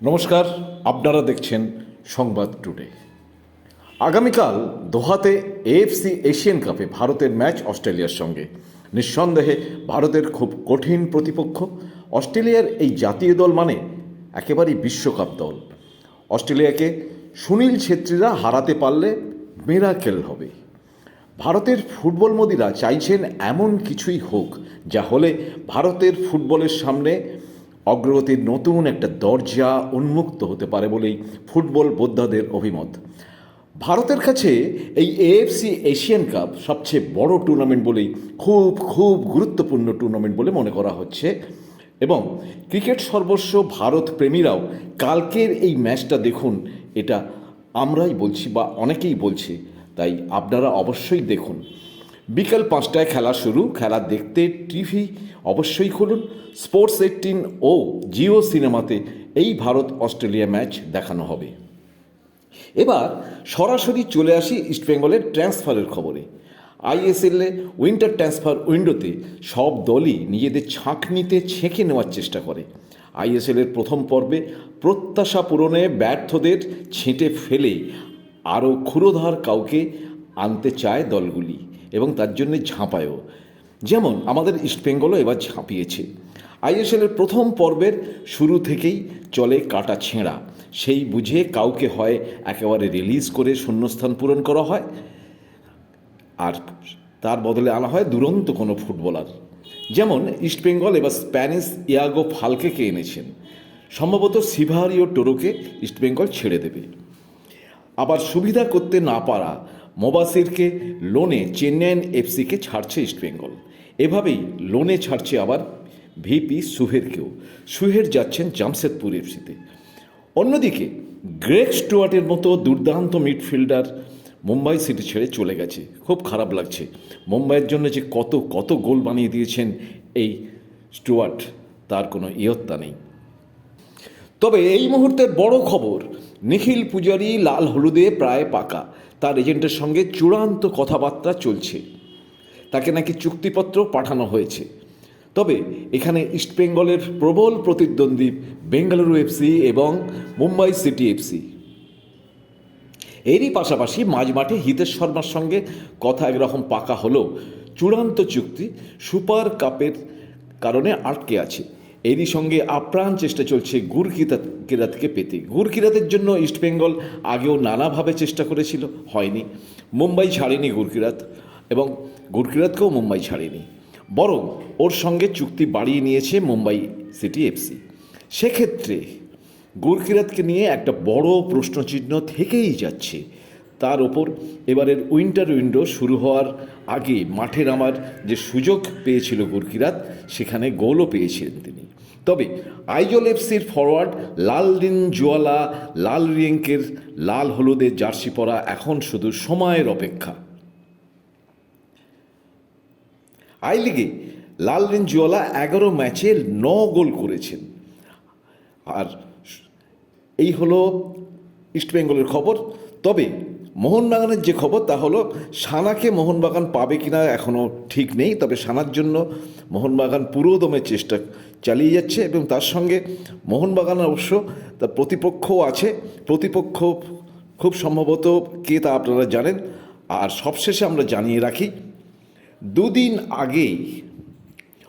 নমস্কার, আপনারা দেখছেন সংবাদ টুডে। আগামীকাল দোহাতে এএফসি এশিয়ান কাপে ভারতের ম্যাচ অস্ট্রেলিয়ার সঙ্গে। নিঃসন্দেহে ভারতের খুব কঠিন প্রতিপক্ষ, অস্ট্রেলিয়ার এই জাতীয় দল মানে একেবারেই বিশ্বকাপ দল। অস্ট্রেলিয়াকে সুনীল ছেত্রীরা হারাতে পারলে মেরাকেল হবে। ভারতের ফুটবল মোদিরা চাইছেন এমন কিছুই হোক, যা হলে ভারতের ফুটবলের সামনে অগ্রগতির নতুন একটা দরজা উন্মুক্ত হতে পারে বলেই ফুটবল বোদ্ধাদের অভিমত। ভারতের কাছে এই এএফসি এশিয়ান কাপ সবচেয়ে বড় টুর্নামেন্ট বলেই খুব খুব গুরুত্বপূর্ণ টুর্নামেন্ট বলে মনে করা হচ্ছে এবং ক্রিকেট সর্বস্ব ভারত প্রেমীরাও কালকের এই ম্যাচটা দেখুন, এটা আমরাই বলছি বা অনেকেই বলছে, তাই আপনারা অবশ্যই দেখুন। বিকাল পাঁচটায় খেলা শুরু। খেলা দেখতে টিভি অবশ্যই খুলুন। স্পোর্টস এইটিন ও জিও সিনেমাতে এই ভারত অস্ট্রেলিয়া ম্যাচ দেখানো হবে। এবার সরাসরি চলে আসি ইস্টবেঙ্গলের ট্রান্সফারের খবরে। আইএসএলে উইন্টার ট্রান্সফার উইন্ডোতে সব দলই নিজেদের ছাঁকনিতে ছেঁকে নেওয়ার চেষ্টা করে। আইএসএলের প্রথম পর্বে প্রত্যাশা পূরণে ব্যর্থদের ছেঁটে ফেলে আরও ক্ষুরোধার কাউকে আনতে চায় দলগুলি। এবং তার জন্যে ঝাঁপায়ও। যেমন আমাদের ইস্টবেঙ্গলও এবার ঝাঁপিয়েছে। আইএসএলের প্রথম পর্বের শুরু থেকেই চলে কাটা ছেঁড়া। সেই বুঝে কাউকে হয় একেবারে রিলিজ করে শূন্যস্থান পূরণ করা হয় আর তার বদলে আনা হয় দুরন্ত কোনো ফুটবলার। যেমন ইস্টবেঙ্গল এবার স্প্যানিশ ইয়াগো ফালকেকে এনেছেন। সম্ভবত সিভারিও টোরোকে ইস্টবেঙ্গল ছেড়ে দেবে। আবার সুবিধা করতে না পারা মোবাসিরকে লোনে চেন্নাইন এফসিকে ছাড়ছে ইস্টবেঙ্গল এভাবেই লোনে ছাড়ছে আবার ভিপি সুহেরকেও। সুহের যাচ্ছেন জামশেদপুর এফসিতে। অন্যদিকে গ্রেগ স্টুয়ার্টের মতো দুর্দান্ত মিডফিল্ডার মুম্বাই সিটি ছেড়ে চলে গেছে। খুব খারাপ লাগছে। মুম্বাইয়ের জন্য যে কত কত গোল বানিয়ে দিয়েছেন এই স্টুয়ার্ট, তার কোনো ইয়ত্তা নেই। তবে এই মুহূর্তের বড় খবর নিখিল পূজারি লাল হলুদে প্রায় পাকা। তার এজেন্টের সঙ্গে চূড়ান্ত কথাবার্তা চলছে। তাকে নাকি চুক্তিপত্র পাঠানো হয়েছে। তবে এখানে ইস্টবেঙ্গলের প্রবল প্রতিদ্বন্দ্বী বেঙ্গালুরু এফসি এবং মুম্বাই সিটি এফসি এরই পাশাপাশি মাঝমাঠে হিতেশ শর্মার সঙ্গে কথা একরকম পাকা হলেও চূড়ান্ত চুক্তি সুপার কাপের কারণে আটকে আছে। এরই সঙ্গে আপ্রাণ চেষ্টা চলছে গুর কিরাত কিরাতকে পেতে। গুর কিরাতের জন্য ইস্টবেঙ্গল আগেও নানাভাবে চেষ্টা করেছিল, হয়নি। মুম্বাই ছাড়েনি গুরকিরাত এবং গুরকিরাতকেও মুম্বাই ছাড়েনি। বরং ওর সঙ্গে চুক্তি বাড়িয়ে নিয়েছে মুম্বাই সিটি এফসি। সেক্ষেত্রে গুরকিরাতকে নিয়ে একটা বড় প্রশ্নচিহ্ন থেকেই যাচ্ছে। তার ওপর এবারের উইন্টার উইন্ডো শুরু হওয়ার আগে মাঠে নামার যে সুযোগ পেয়েছিল গুরকিরাত, সেখানে গোলও পেয়েছিলেন তিনি। তবে আইজল এফসির ফরওয়ার্ড লালদিন জোয়ালা, লাল রিয়েঙ্কের লাল হলুদের জার্সি পরা এখন শুধু সময়ের অপেক্ষা। আই লিগে লালদিন জোয়ালা এগারো ম্যাচে ন গোল করেছেন। আর এই হলো ইস্টবেঙ্গলের খবর। তবে মোহনবাগানের যে খবর, তা হলো সানাকে মোহনবাগান পাবে কিনা এখনও ঠিক নেই, তবে সানার জন্য মোহনবাগান পুরোদমে চেষ্টা চালিয়ে যাচ্ছে এবং তার সঙ্গে মোহনবাগান অবশ্য তার প্রতিপক্ষও আছে। প্রতিপক্ষ খুব সম্ভবত কে তা আপনারা জানেন। আর সবশেষে আমরা জানিয়ে রাখি, দুদিন আগেই,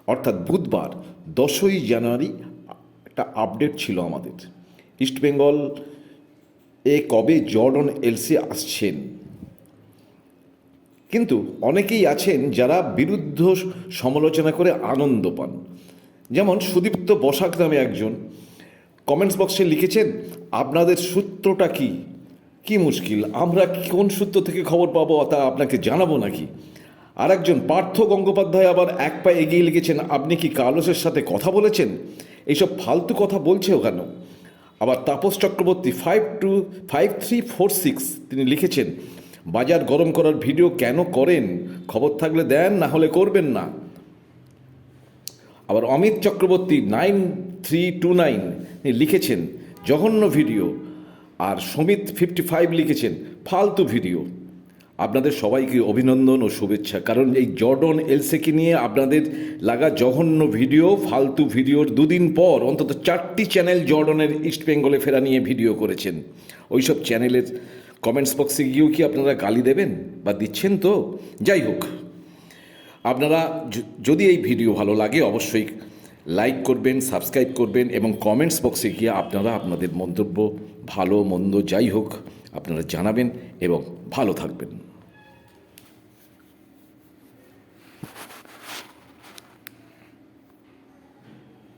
অর্থাৎ বুধবার, দশই জানুয়ারি, একটা আপডেট ছিল আমাদের। ইস্টবেঙ্গল এ কবে জর্ডন এলসি আসছেন? কিন্তু অনেকেই আছেন যারা বিরুদ্ধ সমালোচনা করে আনন্দ পান। যেমন সুদীপ্ত বসাক নামে একজন। কমেন্টস বক্সে লিখেছেন, আপনাদের সূত্রটা কি? কি মুশকিল, আমরা কোন সূত্র থেকে খবর পাবো তা আপনাকে জানাব নাকি? আর একজন পার্থ গঙ্গোপাধ্যায় আবার এক পায়ে এগিয়ে লিখেছেন, আপনি কি কার্লোসের সাথে কথা বলেছেন? এইসব ফালতু কথা বলছে ওখানে আবার Tapas Chakraborty five two five three four six তিনি লিখেছেন, বাজার গরম করার ভিডিও কেন করেন? খবর থাকলে দেন, না হলে করবেন না। আবার Amit Chakraborty nine three two nine লিখেছেন, জঘন্য ভিডিও। আর সমিত ফিফটি ফাইভ লিখেছেন, ফালতু ভিডিও। আপনাদের সবাইকে অভিনন্দন ও শুভেচ্ছা। কারণ এই জর্ডন এলসেকে নিয়ে আপনাদের লাগা জঘন্য ভিডিও, ফালতু ভিডিওর দুদিন পর অন্তত চারটি চ্যানেল জর্ডনের ইস্ট বেঙ্গলে ফেরা নিয়ে ভিডিও করেছেন। ওইসব চ্যানেলের কমেন্টস বক্সে গিয়েও কি আপনারা গালি দেবেন বা দিচ্ছেন তো? যাই হোক, আপনারা যদি এই ভিডিও ভালো লাগে অবশ্যই লাইক করবেন সাবস্ক্রাইব করবেন এবং কমেন্টস বক্সে গিয়ে আপনারা আপনাদের মন্তব্য, ভালো, মন্দ, যাই হোক আপনারা জানাবেন এবং ভালো থাকবেন।